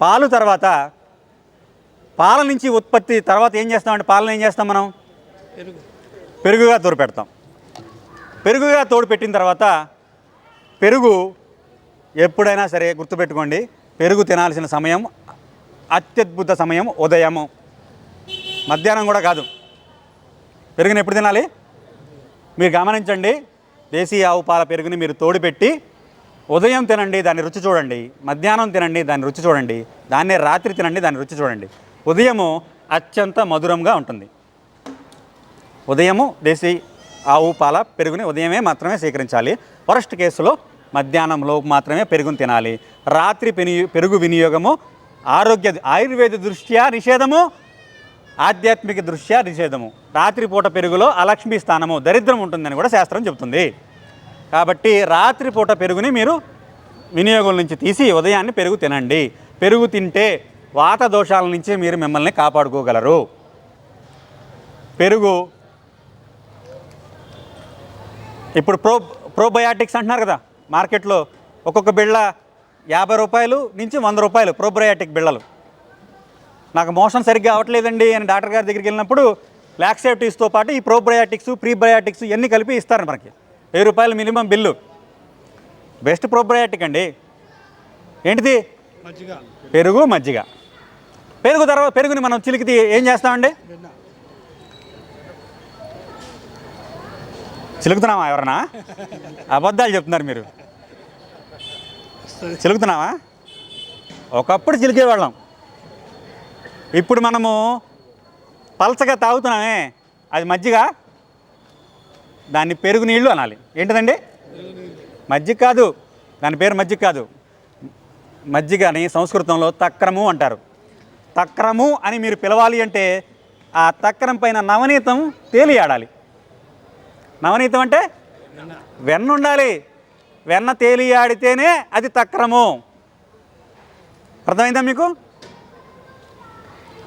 పాలు తర్వాత పాల నుంచి ఉత్పత్తి తర్వాత ఏం చేస్తామంటే పాలను ఏం చేస్తాం మనం? పెరుగు. పెరుగుగా తోడు పెడతాం. పెరుగుగా తోడు పెట్టిన తర్వాత పెరుగు ఎప్పుడైనా సరే గుర్తుపెట్టుకోండి పెరుగు తినాల్సిన సమయం అత్యద్భుత సమయం ఉదయము. మధ్యాహ్నం కూడా కాదు. పెరుగుని ఎప్పుడు తినాలి? మీరు గమనించండి దేశీయ ఆవు పాల పెరుగుని మీరు తోడు పెట్టి ఉదయం తినండి దాని రుచి చూడండి. మధ్యాహ్నం తినండి దాని రుచి చూడండి. దాన్నే రాత్రి తినండి దాని రుచి చూడండి. ఉదయము అత్యంత మధురంగా ఉంటుంది. ఉదయము దేశీ ఆవు పాల పెరుగుని ఉదయమే మాత్రమే స్వీకరించాలి వరస్ట్ కేసులో మధ్యాహ్నంలో మాత్రమే పెరుగుని తినాలి. రాత్రి పెని పెరుగు వినియోగము ఆరోగ్య ఆయుర్వేద దృష్ట్యా నిషేధము? ఆధ్యాత్మిక దృష్ట్యా నిషేధము. రాత్రిపూట పెరుగులో అలక్ష్మీ స్థానము దరిద్రం ఉంటుందని కూడా శాస్త్రం చెబుతుంది. కాబట్టి రాత్రిపూట పెరుగుని మీరు వినియోగం నుంచి తీసి ఉదయాన్నే పెరుగు తినండి. పెరుగు తింటే వాత దోషాల నుంచి మీరు మిమ్మల్ని కాపాడుకోగలరు. పెరుగు ఇప్పుడు ప్రో ప్రోబయాటిక్స్ అంటున్నారు కదా మార్కెట్లో ఒక్కొక్క బిళ్ళ యాభై రూపాయలు నుంచి వంద రూపాయలు ప్రోబయాటిక్ బిళ్ళలు. నాకు మోషన్ సరిగ్గా అవ్వట్లేదండి అని డాక్టర్ గారి దగ్గరికి వెళ్ళినప్పుడు లాక్సేటివ్స్తో పాటు ఈ ప్రోబయాటిక్స్ ప్రీబయాటిక్స్ ఇవన్నీ కలిపి ఇస్తారు మనకి. వెయ్యి రూపాయలు మినిమం బిల్లు. బెస్ట్ ప్రోబయాటిక్ అండి. ఏంటిది? మజ్జిగ. పెరుగు మజ్జిగ. పెరుగు తర్వాత పెరుగుని మనం చిలికితే ఏం చేస్తామండి? చిలుకుతున్నామా ఎవరన్నా? అబద్ధాలు చెప్తున్నారు మీరు. చిలుకుతున్నావా? ఒకప్పుడు చిలికేవాళ్ళం. ఇప్పుడు మనము పలచగా తాగుతున్నామే. అది మజ్జిగ? దాన్ని పెరుగు నీళ్ళు అనాలి. ఏంటిదండి? మజ్జిగ కాదు. దాని పేరు మజ్జిగ కాదు. మజ్జిగని సంస్కృతంలో తక్రము అంటారు. తక్రము అని మీరు పిలవాలి అంటే ఆ తక్రం పైన నవనీతం తేలియాడాలి. నవనీతం అంటే వెన్న ఉండాలి. వెన్న తేలియాడితేనే అది తక్రము. అర్థమైందా మీకు?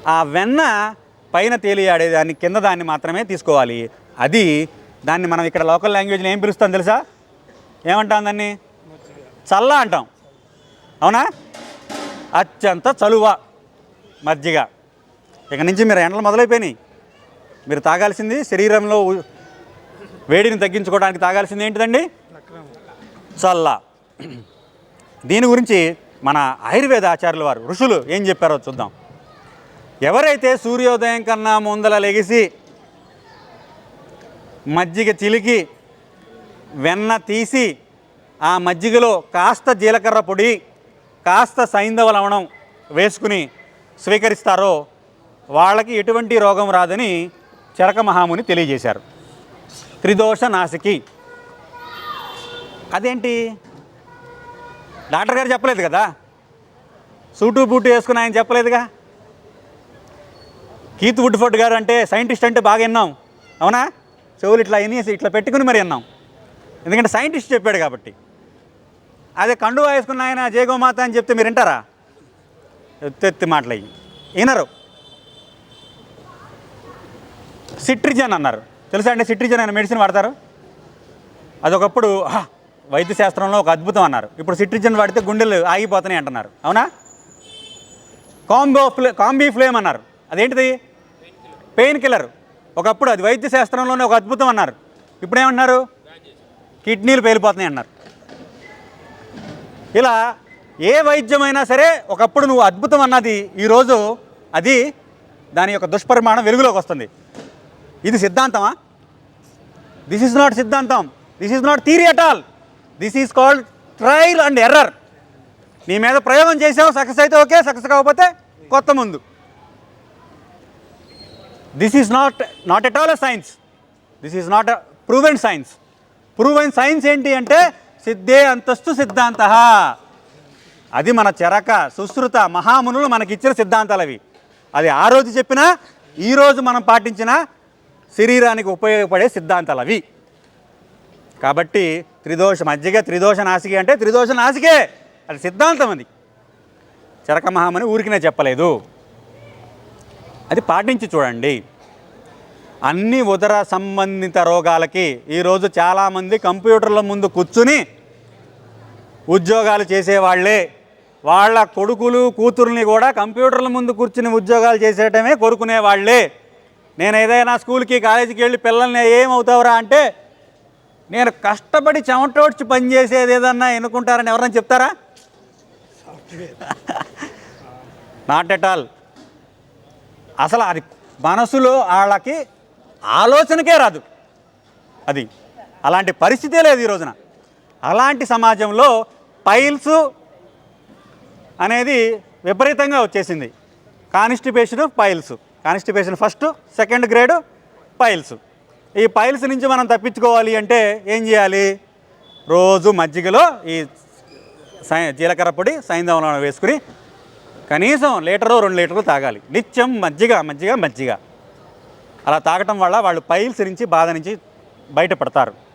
ఆ వెన్న పైన తేలియాడే దాన్ని కింద దాన్ని మాత్రమే తీసుకోవాలి. అది దాన్ని మనం ఇక్కడ లోకల్ లాంగ్వేజ్లో ఏం పిలుస్తాం తెలుసా? ఏమంటాం దాన్ని? చల్ల అంటాం. అవునా? అత్యంత చలువ మజ్జిగ. ఇక నుంచి మీరు ఎండలు మొదలైపోయినాయి. మీరు తాగాల్సింది శరీరంలో వేడిని తగ్గించుకోవడానికి తాగాల్సింది ఏంటిదండి? చల్ల. దీని గురించి మన ఆయుర్వేద ఆచార్యుల వారు ఋషులు ఏం చెప్పారో చూద్దాం. ఎవరైతే సూర్యోదయం కన్నా ముందల లెగిసి మజ్జిగ చిలికి వెన్న తీసి ఆ మజ్జిగలో కాస్త జీలకర్ర పొడి కాస్త సైంధవ లవణం వేసుకుని స్వీకరిస్తారో వాళ్ళకి ఎటువంటి రోగం రాదని చరక మహాముని తెలియజేశారు. త్రిదోష నాసికి అదేంటి? డాక్టర్ గారు చెప్పలేదు కదా? సూటు బూటు వేసుకుని ఆయన చెప్పలేదుగా? కీత్ వుడ్ఫోర్డ్ గారు అంటే సైంటిస్ట్ అంటే బాగా విన్నాం. అవునా? చెవులు ఇట్లా వినేసి ఇట్లా పెట్టుకుని మరి విన్నాం ఎందుకంటే సైంటిస్ట్ చెప్పాడు కాబట్టి. అదే కండు వేసుకున్న ఆయన జయగోమాత అని చెప్తే మీరు వింటారా? ఎత్తెత్తి మాటలు అయ్యి. వినరు. సిట్రిజన్ అన్నారు. తెలుసా అండి సిట్రిజన్ అనే మెడిసిన్ వాడతారు? అదొకప్పుడు వైద్య శాస్త్రంలో ఒక అద్భుతం అన్నారు. ఇప్పుడు సిట్రిజన్ వాడితే గుండెలు ఆగిపోతున్నాయి అంటున్నారు. అవునా? కాంబో ఫ్లే కాంబీ ఫ్లేమ్ అన్నారు. అదేంటిది? Painkiller. ఒకప్పుడు అది వైద్య శాస్త్రంలోనే ఒక అద్భుతం అన్నారు. ఇప్పుడు ఏమన్నారు కిడ్నీలు పేలిపోతున్నాయి అన్నారు. ఇలా ఏ వైద్యమైనా సరే ఒకప్పుడు నువ్వు అద్భుతం అన్నది ఈరోజు అది దాని యొక్క దుష్పరిమాణం వెలుగులోకి వస్తుంది. ఇది సిద్ధాంతమా? దిస్ ఈజ్ నాట్ సిద్ధాంతం. This is not theory at all this is called trial and error నీ మీద ప్రయోగం చేసావు సక్సెస్ అయితే ఓకే సక్సెస్ కాకపోతే కొత్త ముందు. This is not not at all a science this is not proven science proven science ఏంటి అంటే సిద్ధే అంతస్తు సిద్ధాంత. అది మన చెరక సుశ్రుత మహామునులు మనకిచ్చిన సిద్ధాంతాలు అవి అది ఆ రోజు చెప్పినా ఈరోజు మనం పాటించిన శరీరానికి ఉపయోగపడే సిద్ధాంతాలు అవి కాబట్టి త్రిదోష మజ్జిగ త్రిదోష నాసికే అంటే త్రిదోష నాసికే. అది సిద్ధాంతం అది. చరక మహామని ఊరికినే చెప్పలేదు. అది పాటించి చూడండి. అన్ని ఉదర సంబంధిత రోగాలకి ఈరోజు చాలామంది కంప్యూటర్ల ముందు కూర్చుని ఉద్యోగాలు చేసేవాళ్ళే. వాళ్ళ కొడుకులు కూతుర్ని కూడా కంప్యూటర్ల ముందు కూర్చుని ఉద్యోగాలు చేసేయటమే కోరుకునే వాళ్ళే నేను ఏదైనా స్కూల్కి కాలేజీకి వెళ్ళి పిల్లల్ని ఏమవుతావురా అంటే నేను కష్టపడి చెమటోడ్చి పనిచేసేది ఏదన్నా ఎన్నుకుంటారని ఎవరన్నా చెప్తారా? నాట్ ఎట్ ఆల్ అసలు అది మనసులో వాళ్ళకి ఆలోచనకే రాదు. అది అలాంటి పరిస్థితే లేదు ఈ రోజున. అలాంటి సమాజంలో పైల్స్ అనేది విపరీతంగా వచ్చేసింది. Constipation piles. Constipation first second grade piles. ఈ పైల్స్ నుంచి మనం తప్పించుకోవాలి అంటే ఏం చేయాలి? రోజు మజ్జిగలో ఈ సై జీలకర్ర పొడి సైంధవంలో వేసుకుని కనీసం లీటరు రెండు లీటర్లు తాగాలి. నిత్యం మజ్జిగ మజ్జిగ మజ్జిగ. అలా తాగటం వల్ల వాళ్ళు పైల్స్ నుంచి బాధ నుంచి బయటపడతారు.